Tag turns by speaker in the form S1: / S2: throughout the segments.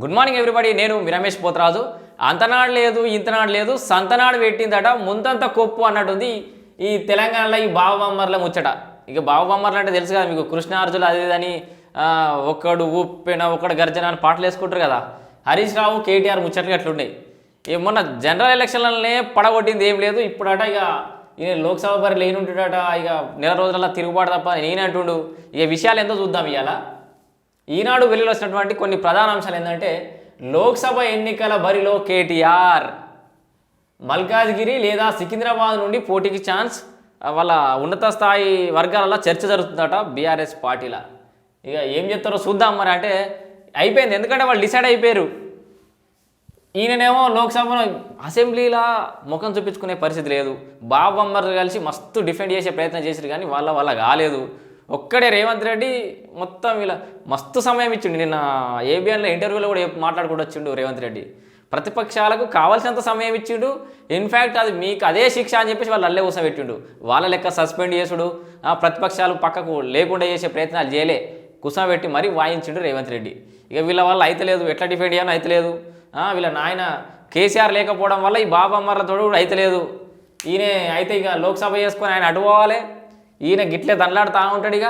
S1: Good morning everybody నేను మీ రమేష్ పోతరాజు. అంతనాడు లేదు ఇంతనాడు లేదు సంతనాడు పెట్టిందట ముందంత కొప్పు అన్నట్టుంది ఈ తెలంగాణలో ఈ బావబొమ్మర్ల ముచ్చట. ఇక బావబొమ్మర్లు అంటే తెలుసు కదా మీకు కృష్ణార్జులు అది అని ఒక్కడు ఉప్పెన ఒక్కడు గర్జన అని పాటలు వేసుకుంటారు కదా. హరీష్ రావు కేటీఆర్ ముచ్చట్లు అట్లున్నాయి. ఏ మొన్న జనరల్ ఎలక్షన్లనే పడగొట్టింది ఏం లేదు ఇప్పుడట ఇక ఈయన లోక్సభ బరి లేనుంటాడట ఇక నెల రోజులలో తిరుగుబాటు తప్ప నేనంటుండు ఇక విషయాలు ఎంతో చూద్దాం ఇవాళ ఈనాడు వెలుగులో కొన్ని ప్రధాన అంశాలు ఏంటంటే లోక్సభ ఎన్నికల బరిలో కేటీఆర్. మల్కాజ్గిరి లేదా సికింద్రాబాద్ నుండి పోటీకి ఛాన్స్ వాళ్ళ ఉన్నత స్థాయి వర్గాలలో చర్చ జరుగుతుందట బీఆర్ఎస్ పార్టీల. ఇక ఏం చెప్తారో చూద్దాం మరి. అంటే అయిపోయింది. ఎందుకంటే వాళ్ళు డిసైడ్ అయిపోయారు. ఈయననేమో లోక్సభలో అసెంబ్లీలా ముఖం చూపించుకునే పరిస్థితి లేదు. బాబు అమ్మర్ కలిసి మస్తు డిఫెండ్ చేసే ప్రయత్నం చేశారు కానీ వాళ్ళ వల్ల కాలేదు. ఒక్కడే రేవంత్ రెడ్డి మొత్తం ఇలా మస్తు సమయం ఇచ్చిండు. నిన్న ఏబిఎన్లో ఇంటర్వ్యూలో కూడా చెప్పి మాట్లాడుకుంటూ వచ్చిండు రేవంత్ రెడ్డి. ప్రతిపక్షాలకు కావాల్సినంత సమయం ఇచ్చిండు. ఇన్ఫ్యాక్ట్ అది మీకు అదే శిక్ష అని చెప్పేసి వాళ్ళు అల్లే కూసబెట్టిండు. వాళ్ళ లెక్క సస్పెండ్ చేసుడు. ప్రతిపక్షాలు పక్కకు లేకుండా చేసే ప్రయత్నాలు చేయలే. కూసబెట్టి మరీ వాయించిండు రేవంత్ రెడ్డి. ఇక వీళ్ళ వల్ల అయితలేదు ఎట్లా డిఫెండ్ చేయను అయితలేదు వీళ్ళ నాయన కేసీఆర్ లేకపోవడం వల్ల ఈ బాబమ్మర్లతో కూడా అయితలేదు ఈయన అయితే ఇక లోక్సభ చేసుకొని ఆయన అటు పోవాలి. ఈయన గిట్లే దండలాడుతూ ఉంటాడు ఇక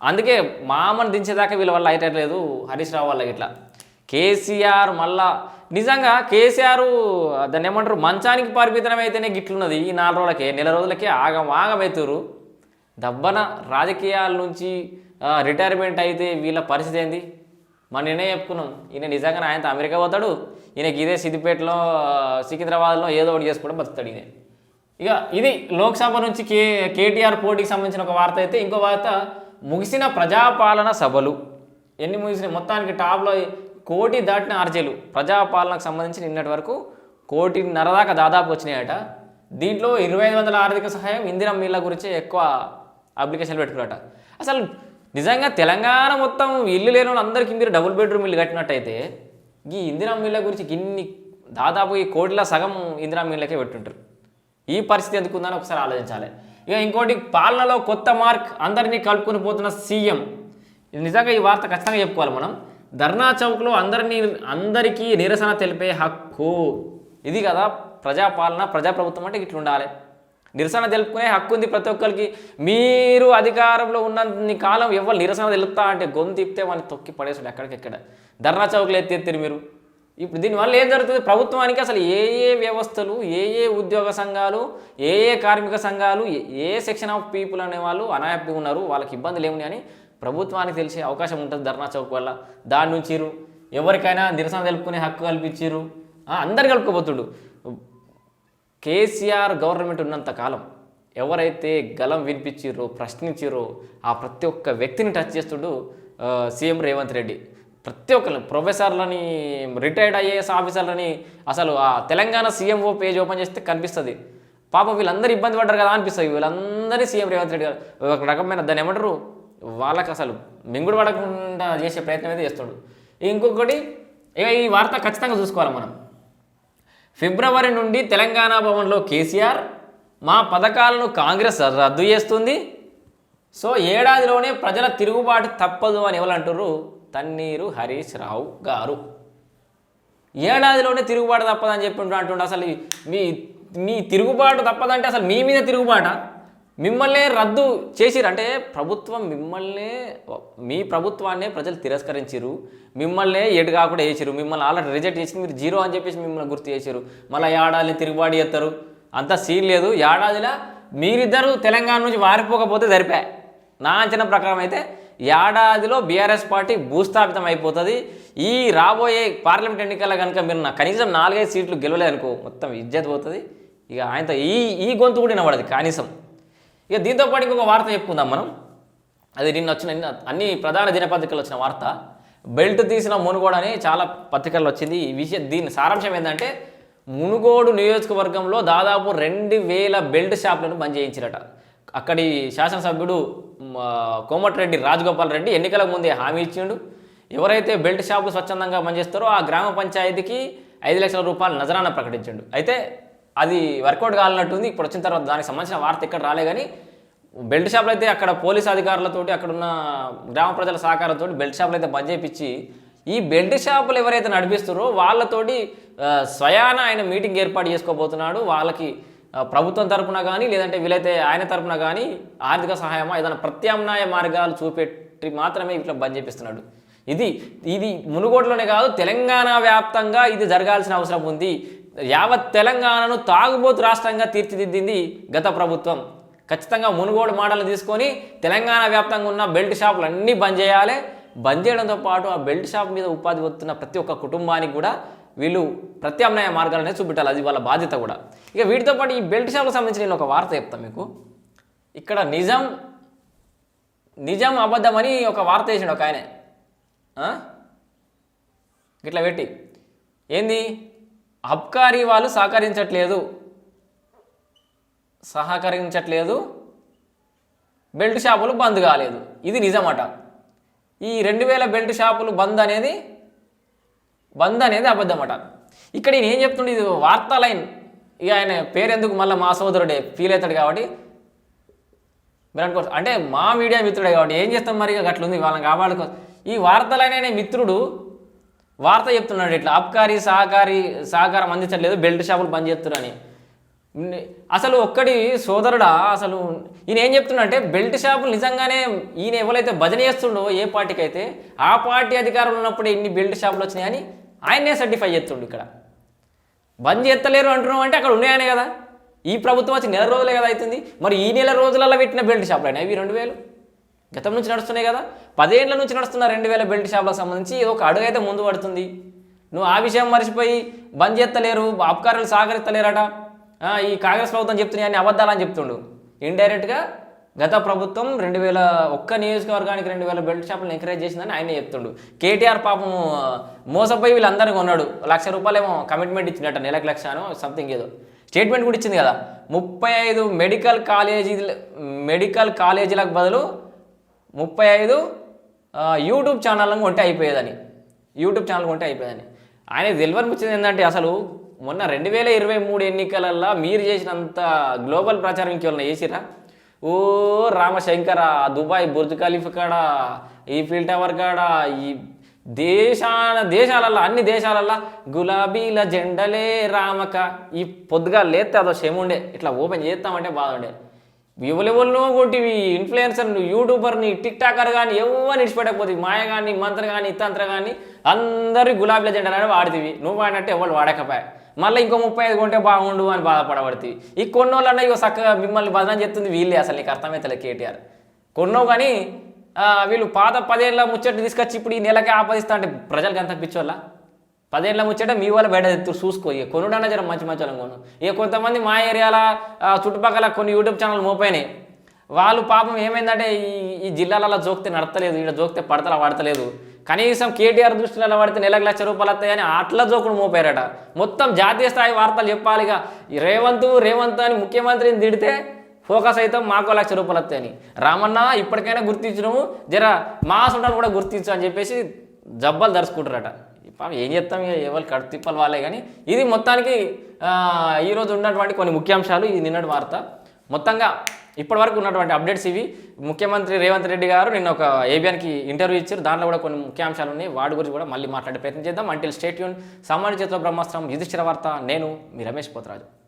S1: అందుకే మామను దించేదాకా వీళ్ళ వల్ల అయ్యట్లేదు హరీష్ రావు వల్ల ఇట్లా. కేసీఆర్ మళ్ళా నిజంగా కేసీఆర్ దాన్ని ఏమంటారు మంచానికి పరిమితం అయితేనే గిట్లున్నది ఈ నాలుగు రోజులకే నెల రోజులకే ఆగం ఆగమవుతారు దబ్బన రాజకీయాల నుంచి రిటైర్మెంట్ అయితే వీళ్ళ పరిస్థితి ఏంది? మన నిన్నే చెప్పుకున్నాం ఈయన నిజంగా ఆయనతో అమెరికా పోతాడు ఈయనకి ఇదే సిద్దిపేటలో సికింద్రాబాద్లో ఏదో ఒకటి చేసుకుంటే బతుకుతాడు ఈయన. ఇక ఇది లోక్సభ నుంచి కే కేటీఆర్ పోటీకి సంబంధించిన ఒక వార్త అయితే ఇంకో వార్త ముగిసిన ప్రజాపాలన సభలు. ఎన్ని ముగిసిన మొత్తానికి టాప్లో కోటి దాటిన ఆర్జీలు. ప్రజాపాలనకు సంబంధించి నిన్నటి వరకు కోటిన్నర దాకా దాదాపు వచ్చినాయట. దీంట్లో ఇరవై ఐదు వందల ఆర్థిక సహాయం ఇందిరం మీళ్ళ గురించి ఎక్కువ అప్లికేషన్లు పెట్టుకున్నట అసలు నిజంగా తెలంగాణ మొత్తం ఇల్లు లేని వాళ్ళందరికీ మీరు డబుల్ బెడ్రూమ్ ఇల్లు కట్టినట్టయితే ఈ ఇందిరా మీళ్ళ గురించి గిన్ని దాదాపు ఈ కోటిల సగం ఇందిరా మీళ్ళకే పెట్టుంటారు. ఈ పరిస్థితి ఎందుకుందని ఒకసారి ఆలోచించాలి. ఇక ఇంకోటి పాలనలో కొత్త మార్క్ అందరినీ కలుపుకొని పోతున్న సీఎం. నిజంగా ఈ వార్త ఖచ్చితంగా చెప్పుకోవాలి మనం. ధర్నా చౌక్లో అందరినీ అందరికీ నిరసన తెలిపే హక్కు. ఇది కదా ప్రజాపాలన ప్రజాప్రభుత్వం అంటే ఇట్లా ఉండాలి. నిరసన తెలుపుకునే హక్కు ఉంది ప్రతి ఒక్కరికి. మీరు అధికారంలో ఉన్నన్ని కాలం ఎవరు నిరసన తెలుపుతా అంటే గొంతు తిప్పితే వాడిని తొక్కి పడేసాడు ఎక్కడికెక్కడ. ధర్నా చౌక్లు ఎత్తెత్తిరు మీరు? ఇప్పుడు దీనివల్ల ఏం జరుగుతుంది? ప్రభుత్వానికి అసలు ఏ ఏ వ్యవస్థలు ఏ ఏ ఉద్యోగ సంఘాలు ఏ ఏ కార్మిక సంఘాలు ఏ- ఏ సెక్షన్ ఆఫ్ పీపుల్ అనే వాళ్ళు అనాయాప్తిగా ఉన్నారు. వాళ్ళకి ఇబ్బందులు ఏమున్నాయి అని ప్రభుత్వానికి తెలిసే అవకాశం ఉంటుంది ధర్నా చౌక్ వల్ల. దాని నుంచి ఎవరికైనా నిరసన తెలుపుకునే హక్కు కల్పించారు అందరు కలుపుకోబోతుడు. కేసీఆర్ గవర్నమెంట్ ఉన్నంత కాలం ఎవరైతే గలం వినిపించిర్రో ప్రశ్నించిర్రో ఆ ప్రతి ఒక్క వ్యక్తిని టచ్ చేస్తుడు సీఎం రేవంత్ రెడ్డి. ప్రతి ఒక్కరు ప్రొఫెసర్లని రిటైర్డ్ ఐఏఎస్ ఆఫీసర్లని అసలు ఆ తెలంగాణ సీఎంఓ పేజ్ ఓపెన్ చేస్తే కనిపిస్తుంది. పాప వీళ్ళందరూ ఇబ్బంది పడ్డారు కదా అనిపిస్తుంది. వీళ్ళందరి సీఎం రేవంత్ రెడ్డి గారు ఒక రకమైన దాన్ని ఏమంటారు? వాళ్ళకి అసలు మింగుడు పడకుండా చేసే ప్రయత్నం అయితే చేస్తాడు. ఇంకొకటి ఇక ఈ వార్త ఖచ్చితంగా చూసుకోవాలి మనం. ఫిబ్రవరి నుండి తెలంగాణ భవన్లో కేసీఆర్ మా పథకాలను కాంగ్రెస్ రద్దు చేస్తుంది. సో ఏడాదిలోనే ప్రజల తిరుగుబాటు తప్పదు అని ఎవరు అంటుర్రు? తన్నీరు హరీష్ రావు గారు. ఏడాదిలోనే తిరుగుబాటు తప్పదని చెప్పి అంటుండే. అసలు మీ మీ తిరుగుబాటు తప్పదంటే అసలు మీ మీద తిరుగుబాట? మిమ్మల్నే రద్దు చేసిరు అంటే ప్రభుత్వం మిమ్మల్నే మీ ప్రభుత్వాన్నే ప్రజలు తిరస్కరించారు మిమ్మల్నే ఎటు కాకుండా వేసిరు మిమ్మల్ని ఆల్రెడీ రిజెక్ట్ చేసి మీరు జీరో అని చెప్పేసి మిమ్మల్ని గుర్తు చేశారు మళ్ళీ ఏడాదిని తిరుగుబాటు చేస్తారు. అంత సీన్ లేదు. ఏడాదిలా మీరిద్దరూ తెలంగాణ నుంచి వారిపోకపోతే సరిపోయా. నా అంచనా ప్రకారం అయితే ఏడాదిలో బీఆర్ఎస్ పార్టీ భూస్థాపితం అయిపోతుంది. ఈ రాబోయే పార్లమెంట్ ఎన్నికల్లో కనుక మీరు నా కనీసం నాలుగైదు సీట్లు గెలవలేదనుకో మొత్తం ఇజ్జత్ పోతుంది. ఇక ఆయనతో ఈ ఈ గొంతు కూడా వినబడదు కనీసం. ఇక దీంతో పాటు ఇంకొక వార్త చెప్పుకుందాం మనం. అది నిన్న వచ్చిన అన్ని ప్రధాన దినపత్రికలు వచ్చిన వార్త. బెల్ట్ తీసిన మునుగోడు అని చాలా పత్రికల్లో వచ్చింది. ఈ విషయం దీని సారాంశం ఏంటంటే మునుగోడు నియోజకవర్గంలో దాదాపు రెండు వేల బెల్ట్ షాపులను బంద్ చేయించారట. అక్కడి శాసనసభ్యుడు కోమటిరెడ్డి రాజగోపాల్ రెడ్డి ఎన్నికల ముందే హామీ ఇచ్చిండు. ఎవరైతే బెల్ట్ షాపులు స్వచ్ఛందంగా పనిచేస్తారో ఆ గ్రామ పంచాయతీకి ఐదు లక్షల రూపాయలు నజరాన ప్రకటించండు. అయితే అది వర్కౌట్ కాలినట్టుంది. ఇప్పుడు వచ్చిన తర్వాత దానికి సంబంధించిన వార్త ఇక్కడ రాలే కానీ బెల్ట్ షాపులు అయితే అక్కడ పోలీస్ అధికారులతోటి అక్కడ ఉన్న గ్రామ ప్రజల సహకారంతో బెల్ట్ షాపులు అయితే బంద్ చేయించి ఈ బెల్ట్ షాపులు ఎవరైతే నడిపిస్తారో వాళ్ళతోటి స్వయాన ఆయన మీటింగ్ ఏర్పాటు చేసుకోబోతున్నాడు. వాళ్ళకి ప్రభుత్వం తరపున కానీ లేదంటే వీలైతే ఆయన తరపున కానీ ఆర్థిక సహాయమా ఏదైనా ప్రత్యామ్నాయ మార్గాలు చూపెట్టి మాత్రమే ఇట్లా బంద్ చేపిస్తున్నాడు. ఇది ఇది మునుగోడులోనే కాదు తెలంగాణ వ్యాప్తంగా ఇది జరగాల్సిన అవసరం ఉంది. యావత్ తెలంగాణను తాగుబోతు రాష్ట్రంగా తీర్చిదిద్దింది గత ప్రభుత్వం. ఖచ్చితంగా మునుగోడు మోడల్ తీసుకొని తెలంగాణ వ్యాప్తంగా ఉన్న బెల్ట్ షాపులు అన్నీ బంద్ చేయాలి. బంద్ చేయడంతో పాటు ఆ బెల్ట్ షాప్ మీద ఉపాధి పొందుతున్న ప్రతి ఒక్క కుటుంబానికి కూడా వీళ్ళు ప్రత్యామ్నాయ మార్గాలనే చూపెట్టాలి. అది వాళ్ళ బాధ్యత కూడా. ఇక వీటితో పాటు ఈ బెల్ట్ షాప్కి సంబంధించి నేను ఒక వార్త చెప్తాను మీకు. ఇక్కడ నిజం నిజం అబద్ధమని ఒక వార్త వేసాడు ఒక ఆయన. ఇట్లా పెట్టి. ఏంది? అబ్కారీ వాళ్ళు సహకరించట్లేదు. సహకరించట్లేదు. బెల్ట్ షాపులు బంద్ కాలేదు. ఇది నిజమట. ఈ రెండు వేల బెల్ట్ షాపులు బంద్ అనేది బంద్ అనేది అబద్ధమట. ఇక్కడ ఈయన ఏం చెప్తుండే? ఇది వార్తా లైన్. ఇక ఆయన పేరెందుకు మళ్ళీ మా సోదరుడే? ఫీల్ అవుతాడు కాబట్టి. మీరు అనుకో అంటే మా మీడియా మిత్రుడే కాబట్టి ఏం చేస్తాం మరి? ఇక అట్లుంది వాళ్ళని కాపాడుకో. ఈ వార్తలైన అనే మిత్రుడు వార్త చెప్తున్నాడు ఇట్లా. అబ్కారీ సహకారి సహకారం అందించట్లేదు. బెల్ట్ షాపులు బంద్ చేస్తున్నారని. అసలు ఒక్కడి సోదరుడా? అసలు ఈయన ఏం చెప్తున్నాడంటే బెల్ట్ షాపులు నిజంగానే ఈయన ఎవరైతే భజన చేస్తుండో ఏ పార్టీకి అయితే ఆ పార్టీ అధికారంలో ఉన్నప్పుడు ఇన్ని బెల్ట్ షాపులు వచ్చినాయని ఆయన్నే సర్టిఫై చేస్తుండు ఇక్కడ. బంద్ చేస్తలేరు అంటున్నాం అంటే అక్కడ ఉన్నాయనే కదా. ఈ ప్రభుత్వం వచ్చి నెల రోజులే కదా అవుతుంది. మరి ఈ నెల రోజులలో పెట్టిన బెల్ట్ షాపులు అయినా ఇవి రెండు వేలు. గతం నుంచి నడుస్తున్నాయి కదా. పదేళ్ళ నుంచి నడుస్తున్న రెండు వేల బెల్ట్ షాపులకు సంబంధించి ఏదో ఒక అడుగు అయితే ముందు పడుతుంది. నువ్వు ఆ విషయం మర్చిపోయి బంద్ చేస్తలేరు అపకారాలు సహకరిస్తలేరట ఈ కాంగ్రెస్ ప్రభుత్వం చెప్తున్నాయి అని అబద్ధాలని చెప్తుండు ఇండైరెక్ట్గా గత ప్రభుత్వం రెండు వేల ఒక్క నియోజకవర్గానికి రెండు వేల బెల్ట్ షాపులను ఎంకరేజ్ చేసిందని ఆయన చెప్తుండు. కేటీఆర్ పాపం మోసపోయి వీళ్ళందరినీ కొన్నాడు. లక్ష రూపాయలు ఏమో కమిట్మెంట్ ఇచ్చినట్ట నెలకు లక్ష అనో సంథింగ్ ఏదో. స్టేట్మెంట్ కూడా ఇచ్చింది కదా. ముప్పై ఐదు మెడికల్ కాలేజీ మెడికల్ కాలేజీలకు బదులు ముప్పై ఐదు యూట్యూబ్ ఛానళ్ళను కొంటే అయిపోయేదని. యూట్యూబ్ ఛానల్ కొంటే అయిపోయేదని. ఆయన తెలియని వచ్చింది ఏంటంటే అసలు మొన్న రెండు వేల ఇరవై మూడు ఎన్నికలల్లో మీరు చేసినంత గ్లోబల్ ప్రచారం ఇంకేమన్నా చేసిరా ఓ రామశంకర దుబాయ్ బుర్జ్ ఖలీఫ్ కాడ ఈ ఫిల్ టవర్ కాడ ఈ దేశాన దేశాలల్లో అన్ని దేశాలల్లో గులాబీల జెండలే రామక. ఈ పొద్దుగా లేతే అదో ఉండే. ఇట్లా ఓపెన్ చేస్తామంటే బాగుండే ఎవరెవరినో కొట్టివి ఇన్ఫ్లుయెన్సర్ యూట్యూబర్ని టిక్ టాకర్ కానీ ఎవరిని నిడిచిపెట్టకపోతే మాయ కానీ మంత్ర కానీ ఇతంత్ర కానీ అందరి గులాబీల జెండాలని వాడితివి. నువ్వు వాడినట్టు ఎవరు వాడకపోయా. మళ్ళీ ఇంకో ముప్పై ఐదు కొంటే బాగుండు అని బాధపడబడుతుంది ఈ కొన్నోళ్ళన్నా ఇక చక్కగా మిమ్మల్ని బదనం చేస్తుంది వీళ్ళే అసలు నీకు అర్థమవుతలే కేటీఆర్. కొన్నావు కానీ వీళ్ళు పాత పదేళ్ళ ముచ్చట తీసుకొచ్చి ఇప్పుడు ఈ నెలకే ఆపదిస్తా అంటే ప్రజలకు అంత పిచ్చోళ్ళ? పదేళ్ళ ముచ్చట మీ వాళ్ళ బయట ఎత్తురు చూసుకో. ఇక కొనుడన్నా జర మంచి మంచి వాళ్ళని కొను. ఇక కొంతమంది మా ఏరియాల చుట్టుపక్కల కొన్ని యూట్యూబ్ ఛానల్ మోపోయినాయి వాళ్ళు పాపం ఏమైందంటే ఈ ఈ జిల్లాలలో జోక్తే నడతలేదు ఇక్కడ జోక్తే పడతలా పడతలేదు. కనీసం కేటీఆర్ దృష్టిలో పడితే నెలకు లక్ష రూపాయలు వస్తాయని అట్లా జోకుడు మోపారట. మొత్తం జాతీయ స్థాయి వార్తలు చెప్పాలిగా రేవంత్ రేవంత్ అని ముఖ్యమంత్రిని తిడితే ఫోకస్ అయితే మాకు లక్ష రూపాయలు వస్తాయని. రామన్న ఇప్పటికైనా గుర్తించడము జర మా సొంటాలు కూడా గుర్తించు అని చెప్పేసి జబ్బలు దరుచుకుంటారట. పాపం ఏం చేస్తాం ఇక? ఎవరు కడు తిప్పలు వాళ్ళే కానీ ఇది మొత్తానికి ఈరోజు ఉన్నటువంటి కొన్ని ముఖ్యాంశాలు ఇది నిన్నటి వార్త. మొత్తంగా ఇప్పటివరకు ఉన్నటువంటి అప్డేట్స్ ఇవి. ముఖ్యమంత్రి రేవంత్ రెడ్డి గారు నిన్న ఒక ఏబిఎన్కి ఇంటర్వ్యూ ఇచ్చారు. దాంట్లో కూడా కొన్ని ముఖ్యాంశాలు ఉన్నాయి. వాటి గురించి కూడా మళ్ళీ మాట్లాడే ప్రయత్నం చేద్దాం. అంటిల్ స్టేట్ యూన్ సామాన్య చేతిలో బ్రహ్మాస్త్రం యుధిష్ఠిర వార్త నేను మీ రమేష్ పోతరాజు.